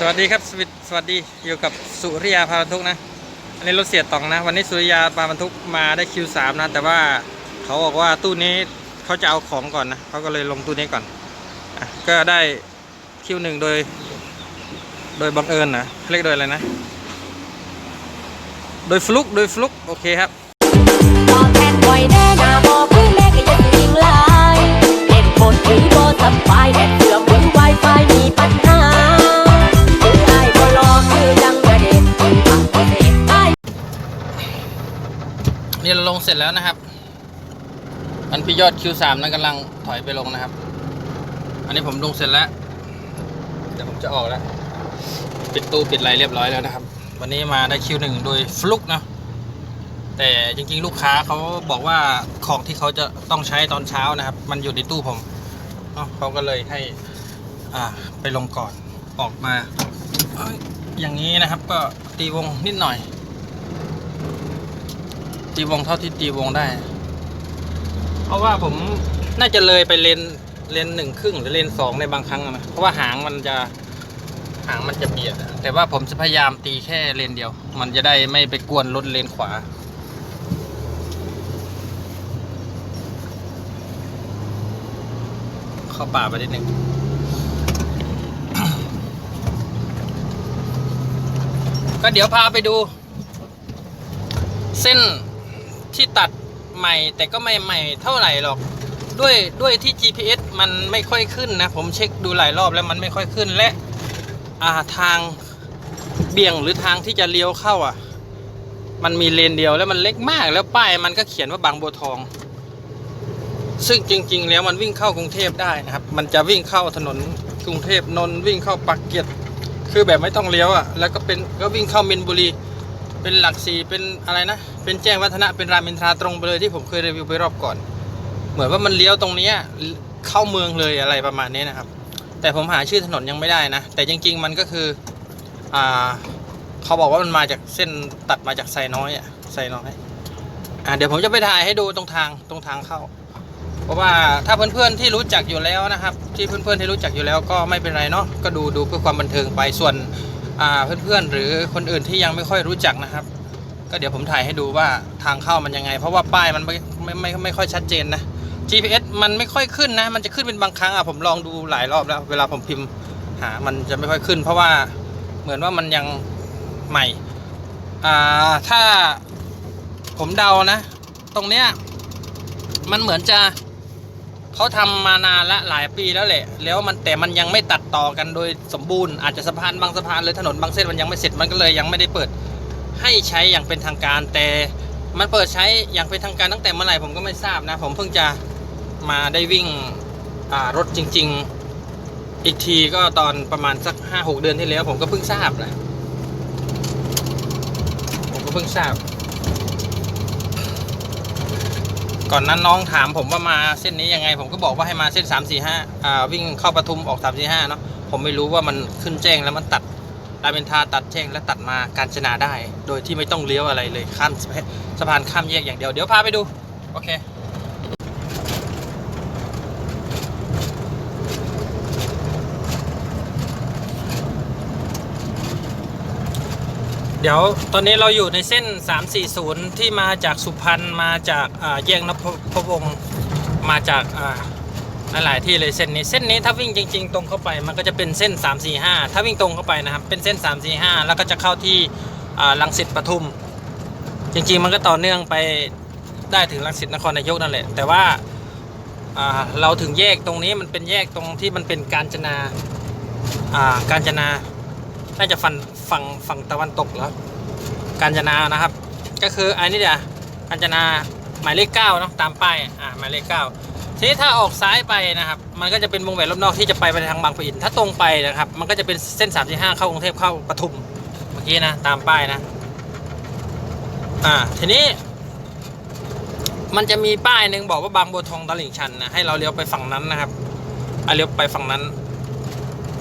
สวัสดีครับสวัสดีสวัสดีอยู่กับสุริยาพาบรรทุกนะ อันนี้รถเสียตองนะ วันนี้สุริยาพาบรรทุกมาได้คิวสามนะ แต่ว่าเขาบอกว่าตู้นี้เขาจะเอาของก่อนนะเขาก็เลยลงตู้นี้ก่อนอก็ได้คิวหนึ่งโดย โดยบังเอิญนะเรียกโดยอะไรนะ โดยฟลุกโดยฟลุกโอเคครับบแทนบ่อยแน่หน้าบ่พื้นแม่ก็ยังยิงลายเน็ตหมดหรือบ่สบายเน็ตเสื่อมหรือไวไฟมีปัญหา นี่เราลงเสร็จแล้วนะครับ อันพี่ยอด Q3 นั้นกำลังถอยไปลงนะครับ อันนี้ผมลงเสร็จแล้ว เดี๋ยวผมจะออกแล้ว ปิดตู้ปิดไรเรียบร้อยแล้วนะครับ วันนี้มาได้ Q1 โดยฟลุกนะแต่จริงๆ ลูกค้าเขาบอกว่าของที่เขาจะต้องใช้ตอนเช้านะครับ มันอยู่ในตู้ผมเขาก็เลยให้อ่าไปลงก่อนออกมาอย่างนี้นะครับ ก็ตีวงนิดหน่อย ตีวงเท่าที่ตีวงได้ เพราะว่าผมน่าจะเลยไปเลนเลนหนึ่งครึ่งหรือเลนสองในบางครั้งนะเพราะว่าหางมันจะหางมันจะเบียด แต่ว่าผมจะพยายามตีแค่เลนเดียว มันจะได้ไม่ไปกวนรถเลนขวา เข้าป่าไปนิดหนึ่งก็เดี๋ยวพาไปดู เส้น ที่ตัดใหม่แต่ก็ไม่ใหม่เท่าไหร่หรอก ด้วยด้วยที่ GPS มันไม่ค่อยขึ้นนะ ผมเช็คดูหลายรอบแล้วมันไม่ค่อยขึ้นและอาทางเบี่ยงหรือทางที่จะเลี้ยวเข้าอะ มันมีเลนเดียวแล้วมันเล็กมากแล้วป้ายมันก็เขียนว่าบางบัวทอง ซึ่งจริง ๆ แล้วมันวิ่งเข้ากรุงเทพได้นะครับ มันจะวิ่งเข้าถนนกรุงเทพนนวิ่งเข้าปักเกร็ดคือแบบไม่ต้องเลี้ยวอะ แล้วก็เป็นก็วิ่งเข้ามินบุรี เป็นหลักสี่เป็นอะไรนะ เป็นแจ้งวัฒนะเป็นรามอินทราตรงไปเลยที่ผมเคยรีวิวไปรอบก่อน เหมือนว่ามันเลี้ยวตรงนี้เข้าเมืองเลยอะไรประมาณนี้นะครับ แต่ผมหาชื่อถนนยังไม่ได้นะ แต่จริง ๆ มันก็คืออ่าเขาบอกว่ามันมาจากเส้นตัดมาจากไซน้อยอะไซน้อยอ่าเดี๋ยวผมจะไปถ่ายให้ดูตรงทางตรงทางเข้า เพราะว่าถ้าเพื่อนๆที่รู้จักอยู่แล้วนะครับ ที่เพื่อนๆที่รู้จักอยู่แล้วก็ไม่เป็นไรเนาะก็ดูดูเพื่อความบันเทิงไปส่วน เพื่อนๆหรือคนอื่นที่ยังไม่ค่อยรู้จักนะครับ ก็เดี๋ยวผมถ่ายให้ดูว่าทางเข้ามันยังไง เพราะว่าป้ายมันไม่ไม่ไม่ไม่ค่อยชัดเจนนะ GPS มันไม่ค่อยขึ้นนะ มันจะขึ้นเป็นบางครั้งอะผมลองดูหลายรอบแล้ว เวลาผมพิมพ์หา มันจะไม่ค่อยขึ้น เพราะว่าเหมือนว่ามันยังใหม่อ่าถ้าผมเดานะ ตรงเนี้ยมันเหมือนจะ เขาทำมานานละหลายปีแล้วแหละ แล้วมันแต่มันยังไม่ตัดต่อกันโดยสมบูรณ์อาจจะสะพานบางสะพานหรือถนนบางเส้นมันยังไม่เสร็จมันก็เลยยังไม่ได้เปิดให้ใช้อย่างเป็นทางการ แต่มันเปิดใช้อย่างเป็นทางการตั้งแต่เมื่อไหร่ผมก็ไม่ทราบนะ ผมเพิ่งจะมาได้วิ่งรถจริง ๆ อีกทีก็ตอนประมาณสักห้าหกเดือนที่แล้ว ผมก็เพิ่งทราบนะผมก็เพิ่งทราบ ก่อนนั้นน้องถามผมว่ามาเส้นนี้ยังไง ผมก็บอกว่าให้มาเส้น 3 4 5อ่าวิ่งเข้าปทุมออก 3 4 5เนาะผมไม่รู้ว่ามันขึ้นแจ้งแล้วมันตัดรามอินทาตัดแจ้งแล้วตัดมาการชนะได้ โดยที่ไม่ต้องเลี้ยวอะไรเลยข้ามสะพานสะพานข้ามแยกอย่างเดียวเดี๋ยวพาไปดู โอเค เดี๋ยวตอนนี้เราอยู่ในเส้น 340 ที่มาจากสุพรรณมาจากแยกนพวงศ์มาจากหลายๆที่เลยเส้นนี้เส้นนี้ถ้าวิ่งจริง ๆ ตรงเข้าไปมันก็จะเป็นเส้น 345 ถ้าวิ่งตรงเข้าไปนะครับเป็นเส้น 345 แล้วก็จะเข้าที่ลังสิตปทุม จริงๆ มันก็ต่อเนื่องไปได้ถึงลังสิตนครนายกนั่นแหละ แต่ว่าาเราถึงแยกตรงนี้มันเป็นแยกตรงที่มันเป็นการจนาาการจนาน่าจะฝั่ง ฝั่งฝั่งตะวันตกแล้วกาญจนานะครับ ก็คืออันนี้เดี๋ยวกาญจนาหมายเลขเก้าเนาะตามป้ายอ่าหมายเลขเก้าทีนี้ถ้าออกซ้ายไปนะครับ มันก็จะเป็นวงแหวนรอบนอกที่จะไปไปทางบางปะอิน ถ้าตรงไปนะครับ มันก็จะเป็นเส้น 35 เข้ากรุงเทพเข้าปทุมเมื่อกี้นะตามป้ายนะอ่าทีนี้ มันจะมีป้ายหนึ่งบอกว่าบางบัวทองตลิ่งชันนะให้เราเลี้ยวไปฝั่งนั้นนะครับอะเลี้ยวไปฝั่งนั้น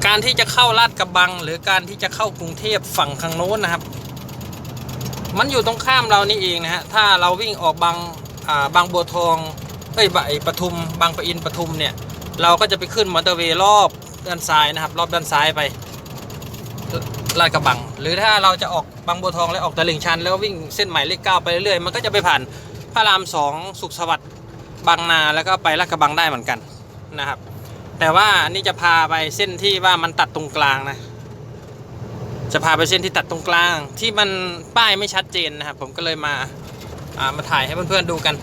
การที่จะเข้าลาดกระบัง หรือการที่จะเข้ากรุงเทพฝั่งข้างโน้นนะครับ มันอยู่ตรงข้ามเรานี่เองนะฮะถ้าเราวิ่งออกบางาบางบัวทองเอ้ยบไอปทุม บางปะอินปทุมเนี่ย เราก็จะไปขึ้นมอเตอร์เวย์รอบด้านซ้ายนะครับ รอบด้านซ้ายไปลาดกระบัง หรือถ้าเราจะออกบางบัวทองแล้วออกตะลิ่งชัน แล้ววิ่งเส้นใหม่เลขเก้าไปเรื่อยๆมันก็จะไปผ่านพระรามสองสุขสวัสดิ์บางนาแล้วก็ไปลาดกระบังได้เหมือนกันนะครับ แต่ว่าอันนี่จะพาไปเส้นที่ว่ามันตัดตรงกลางนะ จะพาไปเส้นที่ตัดตรงกลาง ที่มันป้ายไม่ชัดเจนนะครับผมก็เลยมาอ่ามาถ่ายให้เพื่อนๆดูกัน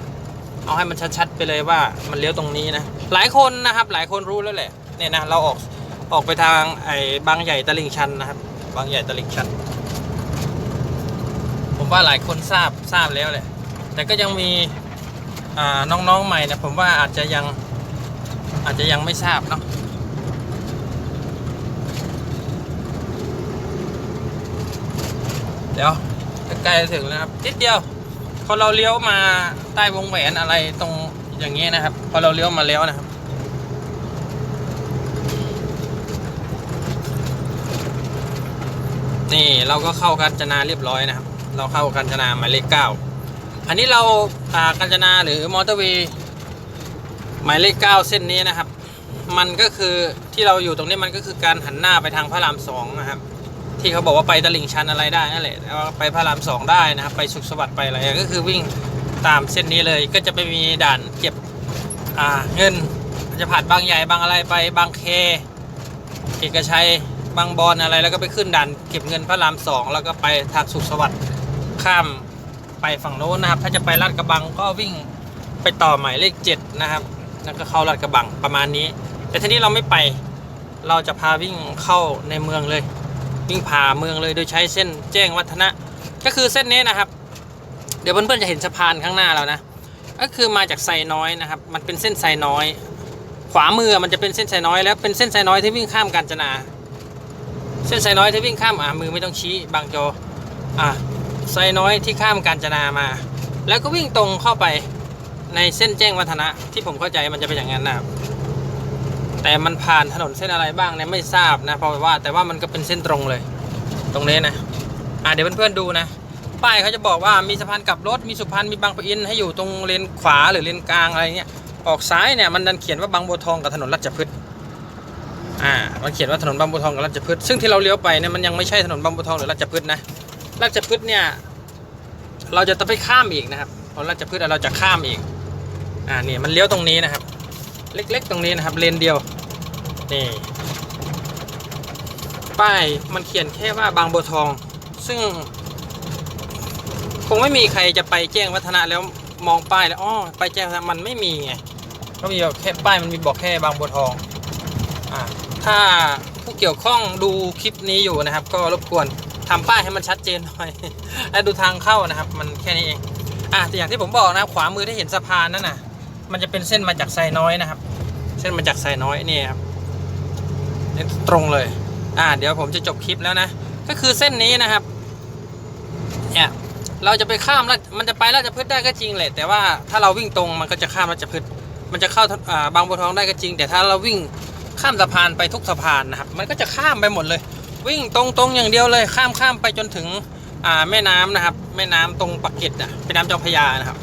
เอาให้มันชัดๆไปเลยว่ามันเลี้ยวตรงนี้นะ หลายคนนะครับ หลายคนรู้แล้วแหละเนี่ยนะเราออกออกไปทางไอ้บางใหญ่ตลิ่งชันนะครับ บางใหญ่ตลิ่งชัน ผมว่าหลายคนทราบทราบแล้วแหละแต่ก็ยังมีอ่าน้องๆใหม่นะผมว่าอาจจะยัง อาจจะยังไม่ทราบเนาะเดี๋ยวใกล้จะถึงแล้วครับนิดเดียวพอเราเลี้ยวมาใต้วงแหวนอะไรตรงอย่างนี้นะครับ พอเราเลี้ยวมาแล้วนะครับ นี่เราก็เข้ากัญจนาเรียบร้อยนะครับ เราเข้ากัญจนาหมายเลขเก้าอันนี้เราอ่ากัญจนาหรือมอเตอร์เวย์ หมายเลขเก้าเส้นนี้นะครับ มันก็คือที่เราอยู่ตรงนี้มันก็คือการหันหน้าไปทางพระรามสองนะครับ ที่เขาบอกว่าไปตลิ่งชันอะไรได้นั่นแหละแต่ว่าไปพระรามสองได้นะครับ ไปสุขสวัสดิ์ไปอะไรก็คือวิ่งตามเส้นนี้เลยก็จะไปมีด่านเก็บเงินจะผ่านบางใหญ่บางอะไรไปบางเค เอกชัยบางบอนอะไรแล้วก็ไปขึ้นด่านเก็บเงินพระรามสองแล้วก็ไปทางสุขสวัสดิ์ข้ามไปฝั่งโน้นนะครับ ถ้าจะไปลาดกระบังก็วิ่งไปต่อหมายเลขเจ็ดนะครับ แล้วก็เข้าลาดกระบังประมาณนี้ แต่ทีนี้เราไม่ไปเราจะพาวิ่งเข้าในเมืองเลย วิ่งผ่าเมืองเลยโดยใช้เส้นแจ้งวัฒนะ ก็คือเส้นนี้นะครับ เดี๋ยวเพื่อนๆจะเห็นสะพานข้างหน้าเรานะ ก็คือมาจากไซน้อยนะครับ มันเป็นเส้นไซน้อย ขวามือมันจะเป็นเส้นไซน้อยแล้วเป็นเส้นไซน้อยที่วิ่งข้ามกาญจนา เส้นไซน้อยที่วิ่งข้ามอ่ามือไม่ต้องชี้บางโจอ่าไซน้อยที่ข้ามกาญจนามา แล้วก็วิ่งตรงเข้าไป ในเส้นแจ้งวัฒนะที่ผมเข้าใจมันจะเป็นอย่างนั้นนะครับแต่มันผ่านถนนเส้นอะไรบ้างเนี่ยไม่ทราบนะเพราะว่าแต่ว่ามันก็เป็นเส้นตรงเลย ตรงนี้นะอ่าเดี๋ยวเพื่อนๆดูนะป้ายเขาจะบอกว่ามีสะพานกลับรถมีสุพรรณมีบางปะอินให้อยู่ตรงเลนขวาหรือเลนกลางอะไรเงี้ยออกซ้ายเนี่ยมันดันเขียนว่าบางบัวทองกับถนนราชพฤกษ์อ่ามันเขียนว่าถนนบางบัวทองกับราชพฤกษ์ซึ่งที่เราเลี้ยวไปเนี่ยมันยังไม่ใช่ถนนบางบัวทองหรือราชพฤกษ์นะราชพฤกษ์เนี่ยเราจะต้องไปข้ามอีกนะครับพอราชพฤกษ์เราจะข้ามอีก อ่านี่มันเลี้ยวตรงนี้นะครับ เล็กๆ ตรงนี้นะครับเลนเดียวนี่ป้ายมันเขียนแค่ว่าบางบัวทอง ซึ่ง คงไม่มีใครจะไปแจ้งวัฒนะแล้วมองป้ายแล้วอ๋อไปแจ้งมันไม่มีไงก็มีแค่ป้ายมันมีบอกแค่บางบัวทองอ่าถ้าผู้เกี่ยวข้องดูคลิปนี้อยู่นะครับ ก็รบกวนทำป้ายให้มันชัดเจนหน่อยและดูทางเข้านะครับ มันแค่นี้เองอะแต่อย่างที่ผมบอกนะครับ ขวามือที่เห็นสะพานนั่นน่ะ มันจะเป็นเส้นมาจากไซน้อยนะครับ เส้นมาจากไซน้อยนี่ครับนี่ตรงเลย อ่า เดี๋ยวผมจะจบคลิปแล้วนะ ก็คือเส้นนี้นะครับ เนี่ย เราจะไปข้ามแล้วมันจะไปราชพฤกษ์ได้ก็จริงแหละ แต่ว่าถ้าเราวิ่งตรงมันก็จะข้ามราชพฤกษ์มันจะเข้าอ่าบางบัวทองได้ก็จริง แต่ถ้าเราวิ่งข้ามสะพานไปทุกสะพานนะครับ มันก็จะข้ามไปหมดเลย วิ่งตรงๆอย่างเดียวเลย ข้ามข้ามไปจนถึงอ่าแม่น้ำนะครับ แม่น้ำตรงปากเกร็ดอะเป็นน้ำเจ้าพระยานะครับ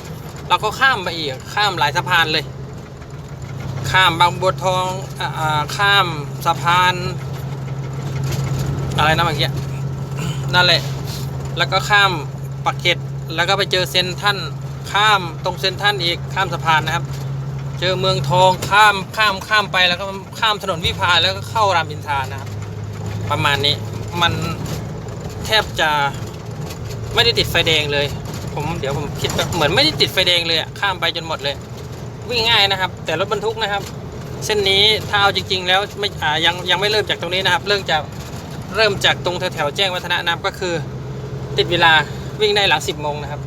เราก็ข้ามไปอีกข้ามหลายสะพานเลย ข้ามบางบัวทองอข้ามสะพาน อะไรนะเมื่อกี้นั่นแหละ แล้วก็ข้ามปากเกร็ดแล้วก็ไปเจอเซนทันข้ามตรงเซนทันอีกข้ามสะพานนะครับ เจอเมืองทองข้ามข้ามข้ามไปแล้วก็ข้ามถนนวิภาแล้วก็เข้ารามอินทรานะครับ ประมาณนี้มันแทบจะไม่ได้ติดไฟแดงเลย ผมเดี๋ยวผมคิดแบบเหมือนไม่ได้ติดไฟแดงเลยอะข้ามไปจนหมดเลย วิ่งง่ายนะครับ แต่รถบรรทุกนะครับ เส้นนี้ถ้าเอาจริง ๆ แล้วไม่อ่ายังยังไม่เริ่มจากตรงนี้นะครับ เริ่มจากเริ่มจากตรงแถวๆแจ้งวัฒนะนะครับก็คือ ติดเวลาวิ่งได้หลัง10โมงนะครับ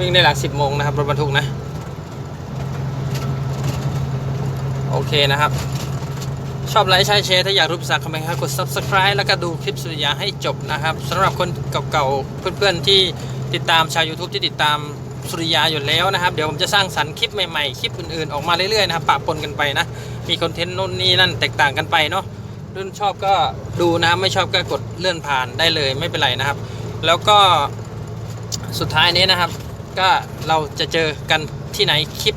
วิ่งได้หลัง10โมงนะครับรถบรรทุกนะ โอเคนะครับ ชอบไลค์ใช้แชร์ถ้าอยากรู้ภาษาคำแพงกด subscribe แล้วก็ดูคลิปสุริยาให้จบนะครับสำหรับคนเก่าๆเพื่อนๆที่ติดตามชาว YouTube ที่ติดตามสุริยาอยู่แล้วนะครับ เดี๋ยวผมจะสร้างสรรค์คลิปใหม่ๆ คลิปอื่นๆ ออกมาเรื่อยๆนะครับปะปนกันไปนะ มีคอนเทนต์นู่นนี่นั่นแตกต่างกันไปเนาะรุ่นชอบก็ดูนะครับ ไม่ชอบก็กดเลื่อนผ่านได้เลยไม่เป็นไรนะครับ แล้วก็สุดท้ายนี้นะครับ ก็เราจะเจอกันที่ไหนคลิป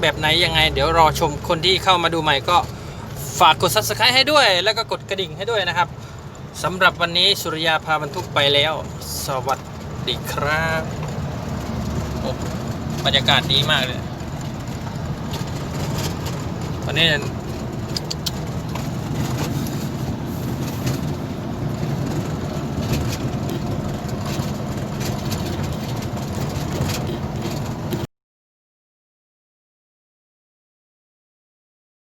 แบบไหนยังไง เดี๋ยวรอชมคนที่เข้ามาดูใหม่ก็ ฝากกด subscribe ให้ด้วย แล้วก็กดกระดิ่งให้ด้วยนะครับสำหรับวันนี้สุริยาพาบรรทุกไปแล้ว สวัสดีครับบรรยากาศดีมากเลยวันนี้